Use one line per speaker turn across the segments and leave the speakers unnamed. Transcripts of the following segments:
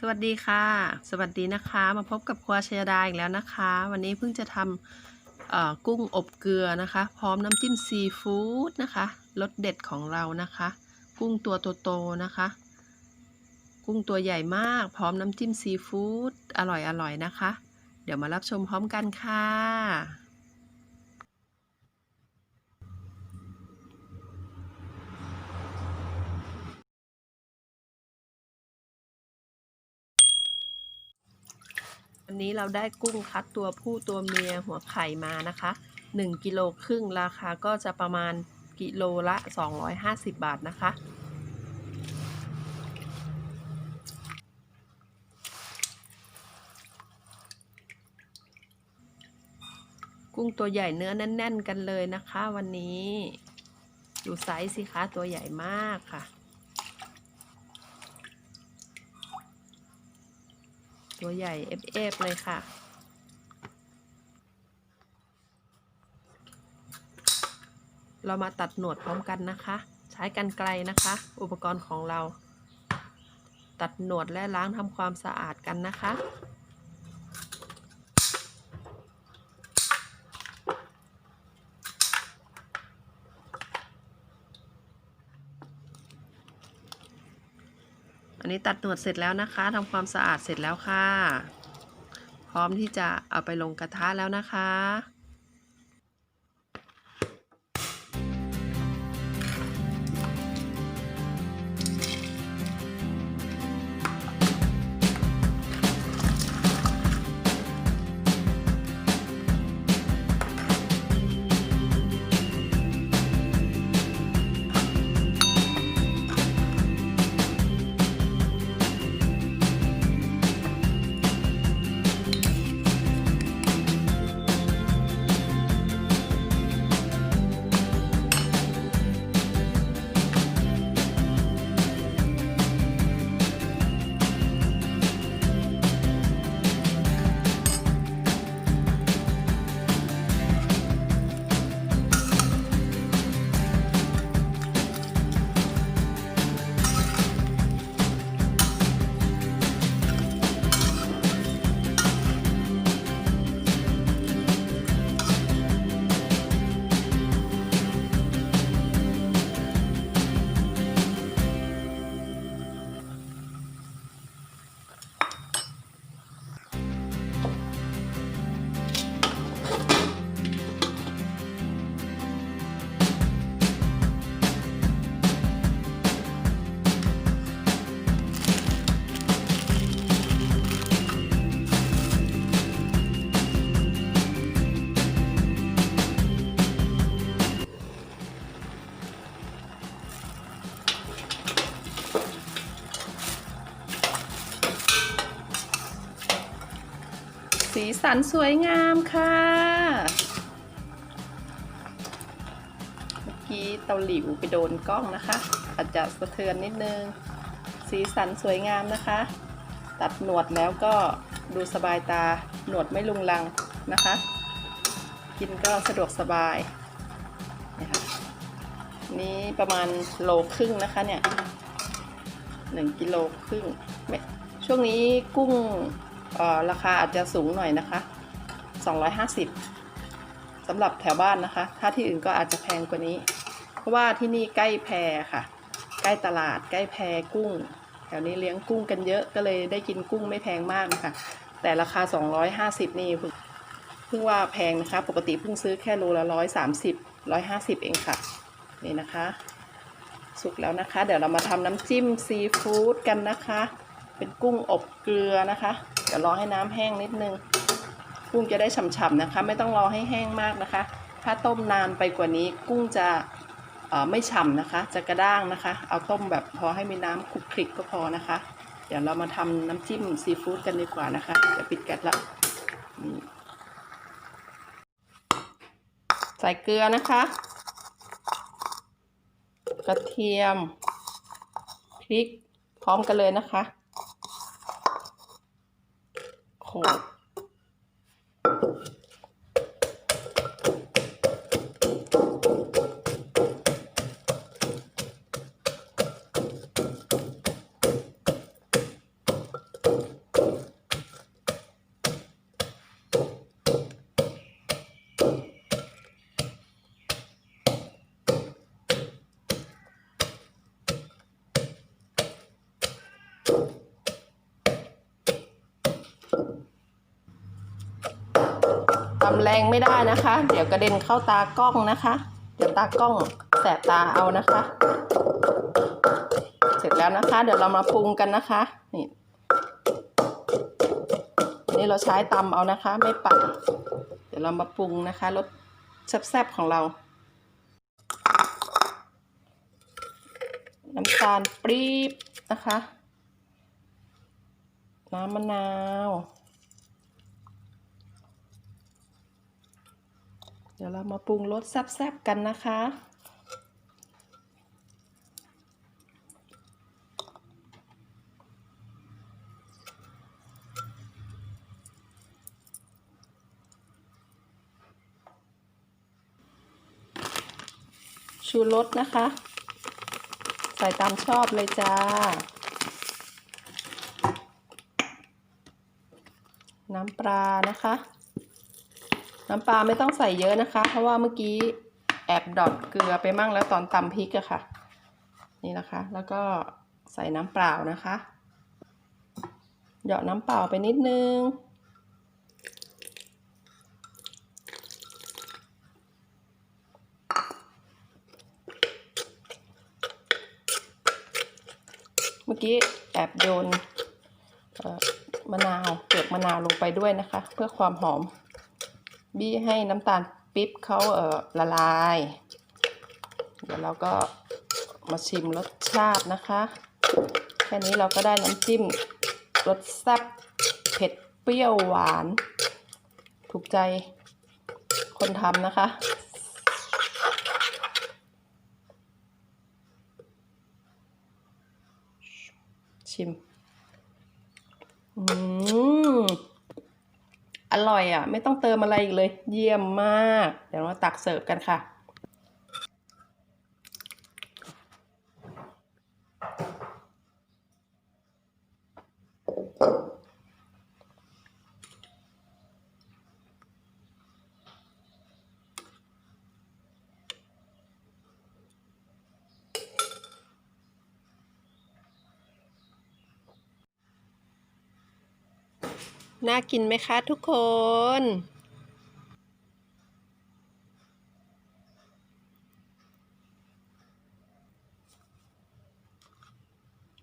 สวัสดีค่ะ สวัสดีนะคะ มาพบกับครัวชยดาอีกแล้วนะคะ วันนี้เพิ่งจะทำกุ้งอบเกลือนะคะ พร้อมน้ำจิ้มซีฟู้ดนะคะรสเด็ดของเรานะคะ กุ้งตัวโตๆนะคะ กุ้งตัวใหญ่มาก พร้อมน้ำจิ้มซีฟู้ดอร่อยๆนะคะ เดี๋ยวมารับชมพร้อมกันค่ะ วันนี้เราได้กุ้งคัดตัวผู้ตัวเมียหัวไข่มานะคะ 1กิโลครึ่งราคาก็จะประมาณกิโลละ 250 บาทนะคะ กุ้งตัวใหญ่เนื้อแน่น ๆ กันเลยนะคะ วันนี้ ดูไซส์สิคะตัวใหญ่มากค่ะ ตัวใหญ่เอฟเอฟเลยค่ะ เรามาตัดหนวดพร้อมกันนะคะ ใช้กันไกลนะคะ อุปกรณ์ของเรา ตัดหนวดและล้างทำความสะอาดกันนะคะ อันนี้ตัดหนวดเสร็จแล้วนะคะทำความสะอาดเสร็จแล้วค่ะ พร้อมที่จะเอาไปลงกระทะแล้วนะคะ สีสันสวยงามค่ะ เมื่อกี้เตาหลิวไปโดนกล้องนะคะ อาจจะสะเทือนนิดนึง สีสันสวยงามนะคะ ตัดหนวดแล้วก็ดูสบายตาหนวดไม่ลุงลังนะคะ กินก็สะดวกสบายนี่ค่ะนี่ประมาณโลครึ่งนะคะเนี่ยหนึ่งกิโลครึ่งช่วงนี้กุ้ง ราคาอาจจะสูงหน่อยนะคะ 250สำหรับแถวบ้านนะคะ ถ้าที่อื่นก็อาจจะแพงกว่านี้ เพราะว่าที่นี่ใกล้แพค่ะ ใกล้ตลาด ใกล้แพกุ้ง แถวนี้เลี้ยงกุ้งกันเยอะก็เลยได้กินกุ้งไม่แพงมากนะคะแต่ราคา 250 นี่เพิ่งเพิ่งว่าแพงนะคะ ปกติเพิ่งซื้อแค่โลละ130 150เองค่ะ นี่นะคะ สุกแล้วนะคะ เดี๋ยวเรามาทำน้ำจิ้มซีฟู้ดกันนะคะ เป็นกุ้งอบเกลือนะคะเดี๋ยวรอให้น้ำแห้งนิดนึง กุ้งจะได้ฉ่ำๆนะคะ ไม่ต้องรอให้แห้งมากนะคะ ถ้าต้มนานไปกว่านี้ กุ้งจะไม่ฉ่ำนะคะ จะกระด้างนะคะ เอาต้มแบบพอให้มีน้ำคลุกคลิกก็พอนะคะ เดี๋ยวเรามาทำน้ำจิ้มซีฟู้ดกันดีกว่านะคะเดี๋ยวปิดแก๊สละใส่เกลือนะคะ กระเทียม พริกพร้อมกันเลยนะคะ โตำแรงไม่ได้นะคะ เดี๋ยวกระเด็นเข้าตากล้องนะคะ เดี๋ยวตากล้องแสบตาเอานะคะ เสร็จแล้วนะคะ เดี๋ยวเรามาปรุงกันนะคะนี่นี่เราใช้ตำเอานะคะ ไม่ปั่นเดี๋ยวเรามาปรุงนะคะรสแซ่บๆของเรา น้ำตาลปรี๊บนะคะ น้ำมะนาว ดี๋ยวเรามาปรุงรสแซ่บๆกันนะคะ ชูรสนะคะ ใส่ตามชอบเลยจ้า น้ำปลานะคะ น้ำปลาไม่ต้องใส่เยอะนะคะ เพราะว่าเมื่อกี้แอบดอดเกลือไปมั่งแล้วตอนตำพริกอะค่ะ นี่นะคะ แล้วก็ใส่น้ำเปล่านะคะเหยาะน้ำเปล่าไปนิดนึง เมื่อกี้แอบโยนมะนาวเปลือกมะนาวลงไปด้วยนะคะ เพื่อความหอม บี้ให้น้ำตาลปิ๊บเขาเอ่อละลาย เดี๋ยวเราก็มาชิมรสชาตินะคะ แค่นี้เราก็ได้น้ำจิ้มรสแซ่บเผ็ดเปรี้ยวหวาน ถูกใจคนทำนะคะชิม อืม อร่อยอะ ไม่ต้องเติมอะไรอีกเลย เยี่ยมมาก เดี๋ยวเราตักเสิร์ฟกันค่ะ น่ากินไหมคะทุกคน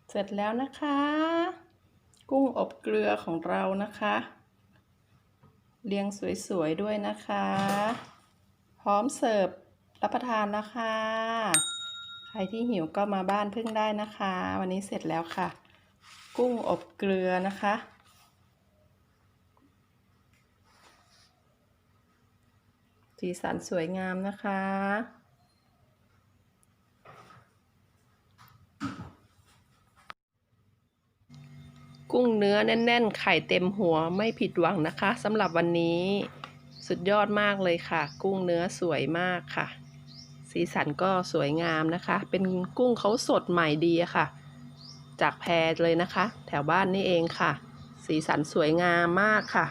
เสร็จแล้วนะคะ กุ้งอบเกลือของเรานะคะ เรียงสวยๆด้วยนะคะ พร้อมเสิร์ฟรับประทานนะคะใครที่หิวก็มาบ้านพึ่งได้นะคะ วันนี้เสร็จแล้วค่ะ กุ้งอบเกลือนะคะ สีสันสวยงามนะคะ กุ้งเนื้อแน่น ๆ ไข่เต็มหัวไม่ผิดหวังนะคะสำหรับวันนี้สุดยอดมากเลยค่ะ กุ้งเนื้อสวยมากค่ะ สีสันก็สวยงามนะคะ เป็นกุ้งเขาสดใหม่ดีค่ะ จากแพเลยนะคะ แถวบ้านนี่เองค่ะ สีสันสวยงามมากค่ะ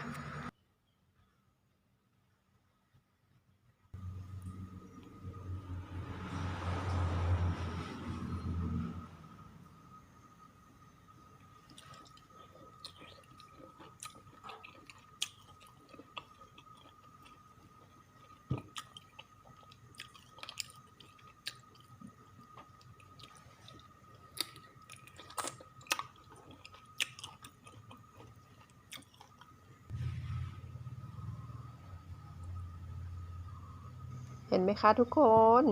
เห็นไหมคะทุกคน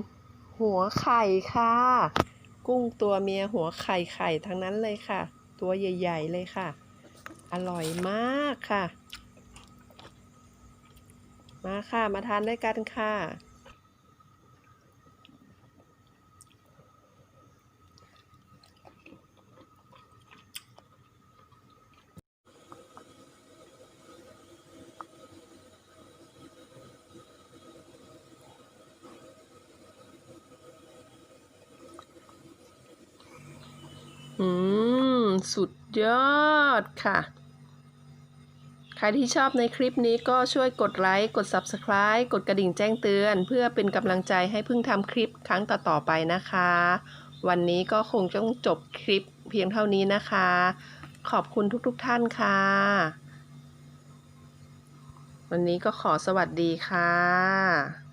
หัวไข่ค่ะ กุ้งตัวเมียหัวไข่ไข่ทั้งนั้นเลยค่ะ ตัวใหญ่ ๆ เลยค่ะ อร่อยมากค่ะ มาค่ะมาทานด้วยกันค่ะ อืม สุดยอดค่ะ ใครที่ชอบในคลิปนี้ก็ช่วยกดไลค์ กด Subscribe กดกระดิ่งแจ้งเตือน เพื่อเป็นกำลังใจให้เพิ่งทำคลิปครั้งต่อๆไปนะคะ วันนี้ก็คงต้องจบคลิปเพียงเท่านี้นะคะ ขอบคุณทุกๆท่านค่ะ วันนี้ก็ขอสวัสดีค่ะ